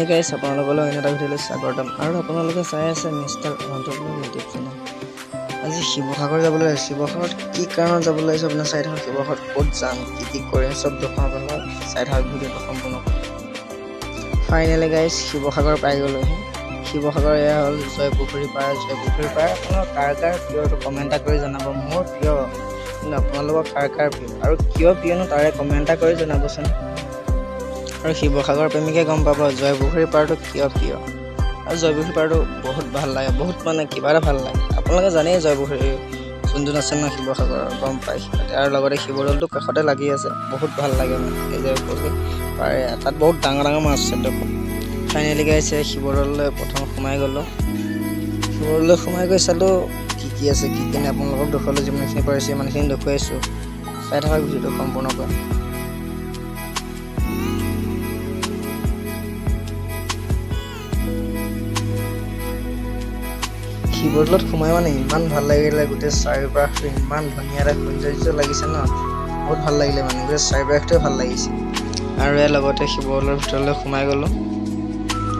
সেই গাইছ আপোনালোকলৈ অন্য এটা ভিডিঅ'লৈ স্বাগতম। আৰু আপোনালোকে চাই আছে মিষ্টাৰ অন্তৰ্ভুক্ত ইউটিউব চেনেল আজি শিৱসাগৰ যাবলৈ আহিছোঁ। শিৱসাগৰত কি কাৰণত যাবলৈ আহিছোঁ আপোনাৰ চাই থাকক। শিৱসাগৰত ক'ত যাম কি কি কৰিম চব দেখুৱাম আপোনাক চাই থাকক ভিডিঅ'টো সম্পূৰ্ণ। ফাইনেলি গাইছ শিৱসাগৰ পাই গ'লোহি। শিৱসাগৰ এয়া হ'ল জয়পুখুৰী পাৰ। জয়পুখুৰী পাৰ। আপোনালোক কাৰ কাৰ প্ৰিয়টো কমেণ্ট এটা কৰি জনাব। মোৰ প্ৰিয় কিন্তু আপোনালোকৰ কাৰ কাৰ প্ৰিয়? আৰু কিয় প্ৰিয়নো তাৰে কমেণ্ট এটা কৰি জনাবচোন। আৰু শিৱসাগৰ প্ৰেমিকে গম পাব জয়পুখুৰী পাৰটো কিয় প্ৰিয়? আৰু জয়পুখুৰী পাৰটো বহুত ভাল লাগে বহুত মানে কিবা এটা ভাল লাগে। আপোনালোকে জানেই জয়পুখুৰী যোনটো আছে ন শিৱসাগৰৰ গম পায় আৰু লগতে শিৱদৌলটো কাষতে লাগি আছে বহুত ভাল লাগে মানে। এই জয়পুখুৰী পাৰে তাত বহুত ডাঙৰ ডাঙৰ মাছ আছে দেখোন। ফাইনেলি গাইছে শিৱদৌললৈ প্ৰথম সোমাই গ'লোঁ। শিৱদৌললৈ সোমাই গৈ চালোঁ কি কি আছে কি কি নাই আপোনালোকক দেখুৱালোঁ যিমানখিনি পাৰিছোঁ সিমানখিনি দেখুৱাইছোঁ। চাই থাকক ভিডিঅ'টো সম্পূৰ্ণকৈ। শিৱদৌলত সোমাই মানে ইমান ভালো লাগিলে গোটেই চাৰিওপাশটো ইমান ধুনীয়া এটা সৌন্দৰ্য লাগিছে ন। বহুত ভালো লাগিলে মানে গোটেই চাৰিওপাশটোৱে ভালো লাগিছে। আৰু ইয়াৰ লগতে শিৱদৌলৰ ভিতৰলৈ সোমাই গ'লোঁ।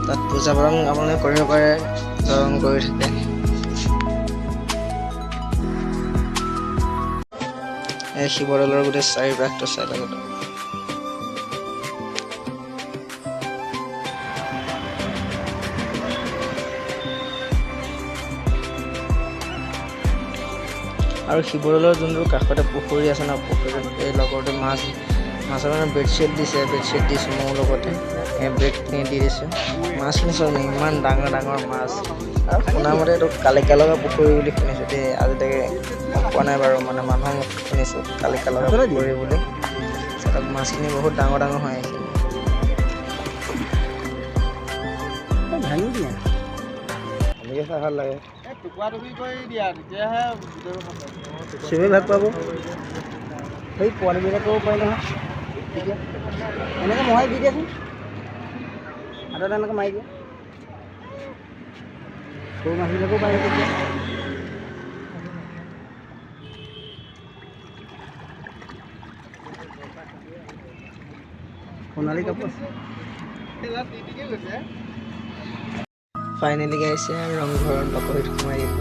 তাত পূজা পাতল আপোনালোকে কৰিব পাৰে দৰং কৰি থাকে। এই শিৱদৌলৰ গোটেই চাৰিওপাশটো চাই থাকোঁ আৰু শিৱদৌলৰ যোনটো কাষতে পুখুৰী আছে ন, পুখুৰীত এই লগৰটো মাছ মাছৰ মানে বেডশ্বীট দিছে বেডশ্বীট দিছোঁ মোৰ লগতে। সেই বেগখিনি দি দিছোঁ। মাছখিনি চব ইমান ডাঙৰ ডাঙৰ মাছ। আৰু শুনামতে এইটো কালিকা লগা পুখুৰী বুলি শুনিছোঁ দেই, আজিলৈকে পোৱা নাই বাৰু মানে মানুহৰ মুখত শুনিছোঁ কালিকা লগা পুখুৰী বুলি। তাত মাছখিনি বহুত ডাঙৰ ডাঙৰ হয় এইখিনি ভাঙি দিয়া এনেকৈ চাই ভাল লাগে টুকুৰা টুকুৰি কৰি দিয়া তেতিয়াহে চবেই ভাগ পাব সেই পোৱালিবিলাক কৰিব পাৰি নহয় তেতিয়া এনেকৈ মহাই দি দিয়াচোন হাতত এনেকৈ মাৰি দিয়া সৰু মাছবিলাকো পাৰি তেতিয়া সোণালী কাপোৰ আছে ফাইনেলি গাইছে ৰংঘৰত বাকৰিত সোমাই দিব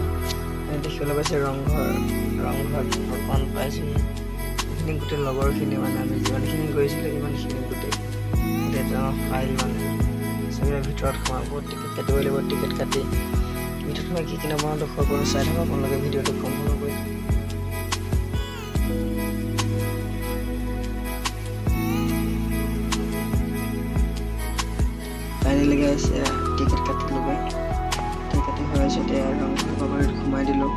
দেখিবলৈ পাইছে ৰংঘৰ ৰংঘৰত বৰ্তমান পাইছোঁ। সেইখিনি গোটেই লগৰখিনি মানে আমি যিমানখিনি গৈছিলোঁ, সিমানখিনি গোটেই গোটেই ফাইল মানে চবৰে ভিতৰত সোমাব, টিকেট কাটিব লাগিব, টিকেট কাটি। ভিতৰত মই কি কি নামৰ দেখুৱাব চাই থাকক আপোনালোকে ভিডিঅ'টো সম্পূৰ্ণ কৰি ফাইনেলি গাইছে টিকেট কাটিলোগৈ টিকেট হৈ আছে এতিয়া ৰংঘৰ বাকৰিত সোমাই দিলোঁ।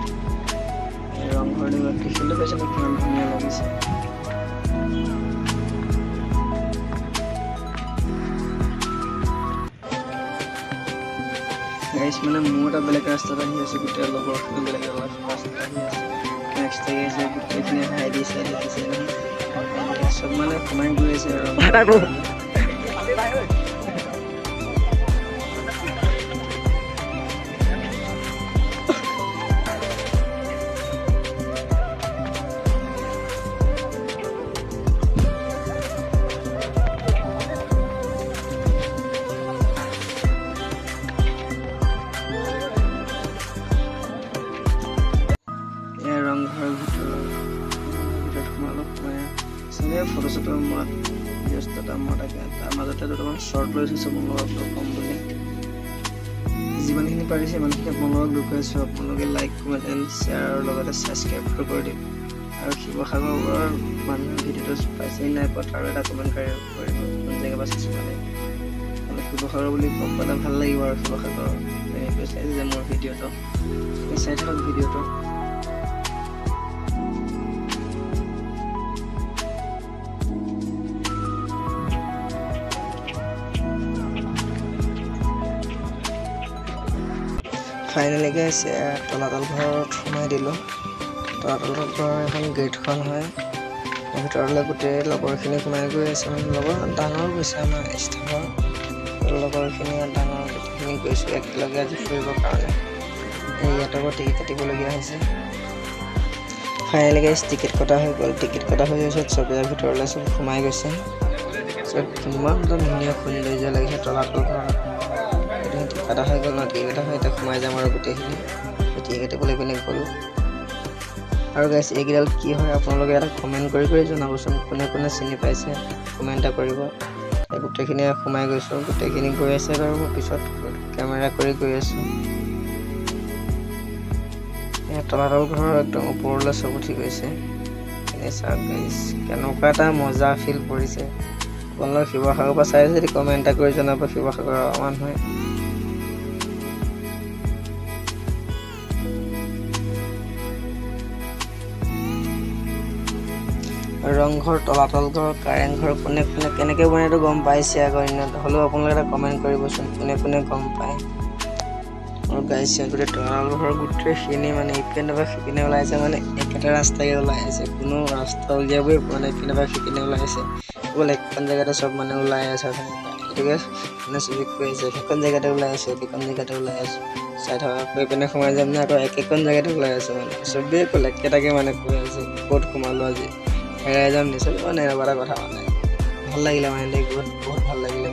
ৰংঘৰ দেখিবলৈ পাইছে ন কিমান ধুনীয়া লাগিছে গাইছ মানে মোৰ এটা বেলেগ ৰাস্তাত আহি আছে গোটেই লগৰখিনি বেলেগ ৰাস্তাত আহি আছে। নেক্সট আহি আছে গোটেইখিনি হাই দিছে চব মানে সোমাই গৈ আছে। আৰু মই তাকে তাৰ মাজতে দুটামান শ্বৰ্ট লৈ থৈছোঁ আপোনালোকক ক'ম বুলি। যিমানখিনি পাৰিছে সিমানখিনি আপোনালোকক দেখুৱাইছোঁ আপোনালোকে লাইক কমেণ্ট এণ্ড শ্বেয়াৰ আৰু লগতে ছাবস্ক্ৰাইবটো কৰি দিম। আৰু শিৱসাগৰৰ মানুহে ভিডিঅ'টো পাইছেই নাই পোৱা, তাৰো এটা কমেণ্ট কৰিব। কোন জেগাৰ পৰা চাইছোঁ মানে। মানে শিৱসাগৰ বুলি গম পালে ভালো লাগিব আৰু শিৱসাগৰ। এনেকৈ চাইছে যে মোৰ ভিডিঅ'টো। চাই থাকক ভিডিঅ'টো। ফাইনেলি গাইছে তলাতল ঘৰত সোমাই দিলোঁ। তলাতল ঘৰৰ এখন গেটখন হয়। ভিতৰলৈ গোটেই লগৰখিনি সোমাই গৈ আছে মানে লগৰ ডাঙৰ গৈছে আমাৰ ষ্টাফৰ লগৰখিনি ডাঙৰ গোটেইখিনি গৈছোঁ একেলগে আজি ফুৰিবৰ কাৰণে। এই ইয়াত আকৌ টিকেট কাটিবলগীয়া হৈছে। ফাইনেলি গাইছ টিকেট কটা হৈ গ'ল। টিকেট কটা হৈ যোৱাৰ পিছত চবেই ভিতৰলৈ চব সোমাই গৈছে। চব একদম ধুনীয়া সৌন্দৰ্য লাগিছে তলাতল ঘৰত। কাটা হৈ গ'ল ন টিকেট এটা হয় এতিয়া সোমাই যাম আৰু গোটেইখিনি। টিকেট কাটিবলৈ পিনে গ'লোঁ আৰু গাইছ এইকেইডাল কি হয়, আপোনালোকে এটা কমেণ্ট কৰি কৰি জনাবচোন, কোনে কোনে চিনি পাইছে কমেণ্ট এটা কৰিব। গোটেইখিনি সোমাই গৈছোঁ, গোটেইখিনি গৈ আছে বাৰু, মই পিছত কেমেৰা কৰি গৈ আছোঁ। তলাতল ঘৰৰ একদম ওপৰলৈ চব উঠি গৈছে। কেনেকুৱা এটা মজা ফিল পৰিছে। আপোনালোকে শিৱসাগৰৰ পৰা চাই যদি কমেণ্ট এটা কৰি জনাব, শিৱসাগৰৰ মানুহে ৰংঘৰ তলাতল ঘৰ কাৰেংঘৰ, কোনে কোনে কেনেকৈ বনাইতো গম পাইছে আগৰ দিনত হ'লেও আপোনালোকে এটা কমেণ্ট কৰিবচোন, কোনে কোনে গম পায়। আৰু গাইছে গোটেই তলাতল ঘৰ গোটেইখিনি মানে ইপিনে পৰা সিপিনে ওলাইছে মানে একেটা ৰাস্তাকে ওলাই আছে। কোনো ৰাস্তা উলিয়াবই পৰা নাই, ইপিনে পৰা সিপিনে ওলাই আছে। অকল এখন জেগাতে চব মানে ওলাই আছে গতিকে মানে চবে কৈ আছে, সেইখন জেগাতে ওলাই আছে একেখন জেগাতে ওলাই আছে। চাই থকা কৈ পিনে সোমাই যাম নে আকৌ একেখন জেগাতে ওলাই আছে মানে। চবেই ক'লে একেটাকে মানে কৈ আছে, ক'ত সোমালোঁ আজি। যাম নিশ্চয় মানে এনেকুৱা এটা কথা মানে ভালো লাগিলে মানে দেই, বহুত বহুত ভালো লাগিলে।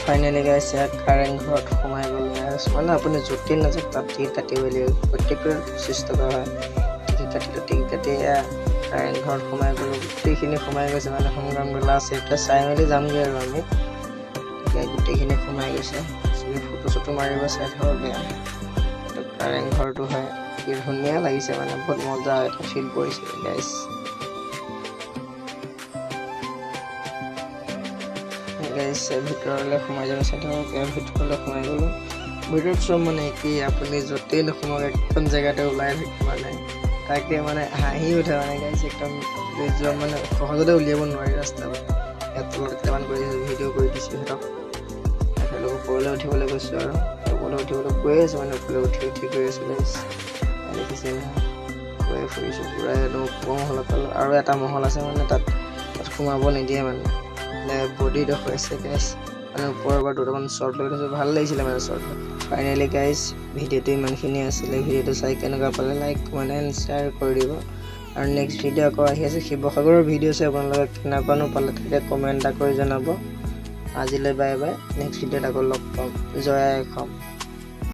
ফাইনেলি গাইছে কাৰেংঘৰত সোমাই গ'লে মানে আপুনি য'তেই নাযাওক, তাত টিকেট কাটিবই লাগিব। প্ৰত্যেকটোৰে পঁচিছ টকা হয়। টিকেট কাটিলোঁ, টিকেট কাটি এয়া কাৰেংঘৰত সোমাই গ'লোঁ। গোটেইখিনি সোমাই গৈছে মানে সংগ্ৰাম মেলা আছে এইফালে চাই মেলি যামগৈ আৰু আমি। এতিয়া গোটেইখিনি সোমাই গৈছে। ফটো চটো মাৰিব চাই থাকক, বেয়া। কাৰেংঘৰটো হয়। কি ধুনীয়া লাগিছে মানে বহুত মজা এটা ফিল কৰিছে গাইছ গাইছে ভিতৰলৈ সোমাই যাব চাই থাকক ভিতৰলৈ সোমাই গ'লোঁ। ভিতৰত চব মানে কি, আপুনি য'তেই নোসোমাওক, একদম জেগাতে ওলাই থাকে মানে। তাকে মানে হাঁহি উঠে মানে গাইছে একদম মানে সহজতে উলিয়াব নোৱাৰি ৰাস্তা ইয়াত তলত কেইটামান কৰি দিছোঁ ভিডিঅ' কৰি দিছোঁ, সিহঁতক। ওপৰলৈ উঠিবলৈ গৈছোঁ আৰু। ওপৰলৈ উঠিবলৈ গৈ আছোঁ মানে ওপৰলৈ উঠি উঠি গৈ আছোঁ গাইছ দেখিছে। গৈ ফুৰিছোঁ পূৰা একদম ওপৰ মহলত পালোঁ আৰু এটা মহল আছে মানে তাত তাত সোমাব নিদিয়ে মানে। মানে বডি দেখুৱাইছে গাইছ মানে ওপৰৰ পৰা দুটামান শ্বৰ্ট লৈ থৈছোঁ ভাল লাগিছিলে মানে শ্বৰ্ট ফাইনেলি গাইছ ভিডিঅ'টো ইমানখিনি আছিলে। ভিডিঅ'টো চাই কেনেকুৱা পালে লাইক এণ্ড শ্বেয়াৰ কৰি দিব। আৰু নেক্সট ভিডিঅ' আকৌ আহি আছে শিৱসাগৰৰ ভিডিঅ' চাই আপোনালোকে কেনেকুৱানো পালে তাকে কমেণ্ট এটা কৰি জনাব। আজিলৈ বাই বাই নেক্সট ভিডিঅ'ত আকৌ লগ পাম। জয় অসম।